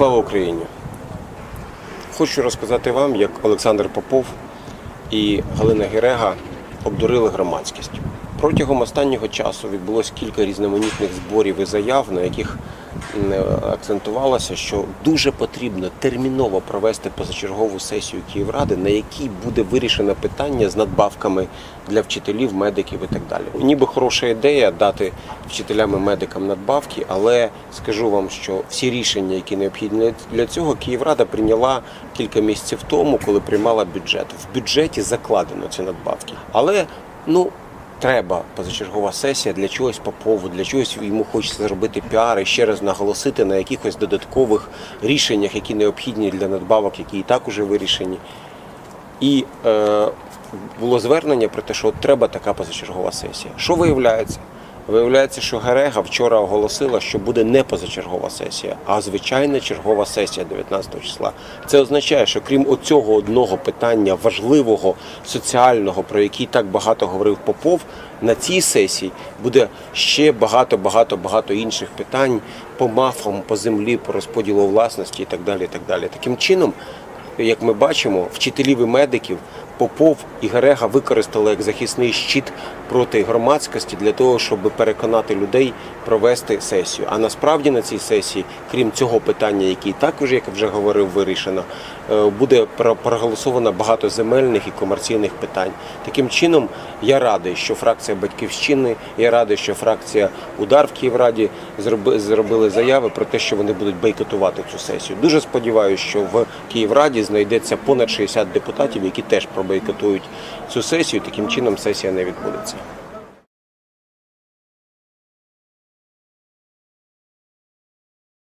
Слава Україні! Хочу розказати вам, як Олександр Попов і Галина Герега обдурили громадськість. Протягом останнього часу відбулось кілька різноманітних зборів і заяв, на яких м, акцентувалося, що дуже потрібно терміново провести позачергову сесію Київради, на якій буде вирішено питання з надбавками для вчителів, медиків і так далі. Ніби хороша ідея дати вчителям і медикам надбавки, але скажу вам, що всі рішення, які необхідні для цього, Київрада прийняла кілька місяців тому, коли приймала бюджет. В бюджеті закладено ці надбавки. Але ну. Треба позачергова сесія для чогось Попову, для чогось йому хочеться зробити піар і ще раз наголосити на якихось додаткових рішеннях, які необхідні для надбавок, які і так уже вирішені. І е, було звернення про те, що треба така позачергова сесія. Що виявляється? Виявляється, що Герега вчора оголосила, що буде не позачергова сесія, а звичайна чергова сесія 19 числа. Це означає, що крім оцього одного питання важливого соціального, про який так багато говорив Попов, на цій сесії буде ще багато, багато, багато інших питань по мафам, по землі, по розподілу власності і так далі. І так далі. Таким чином, як ми бачимо, вчителів і медиків Попов і Герега використали як захисний щит проти громадськості для того, щоб переконати людей провести сесію. А насправді на цій сесії, крім цього питання, який також, як вже говорив, вирішено, е, буде про- проголосовано багато земельних і комерційних питань. Таким чином, я радий, що фракція Батьківщини, я радий, що фракція Удар в Київраді зроби- зробили заяви про те, що вони будуть бойкотувати цю сесію. Дуже сподіваюся, що в Київраді знайдеться понад 60 депутатів, які теж пробойкотують цю сесію. Таким чином сесія не відбудеться.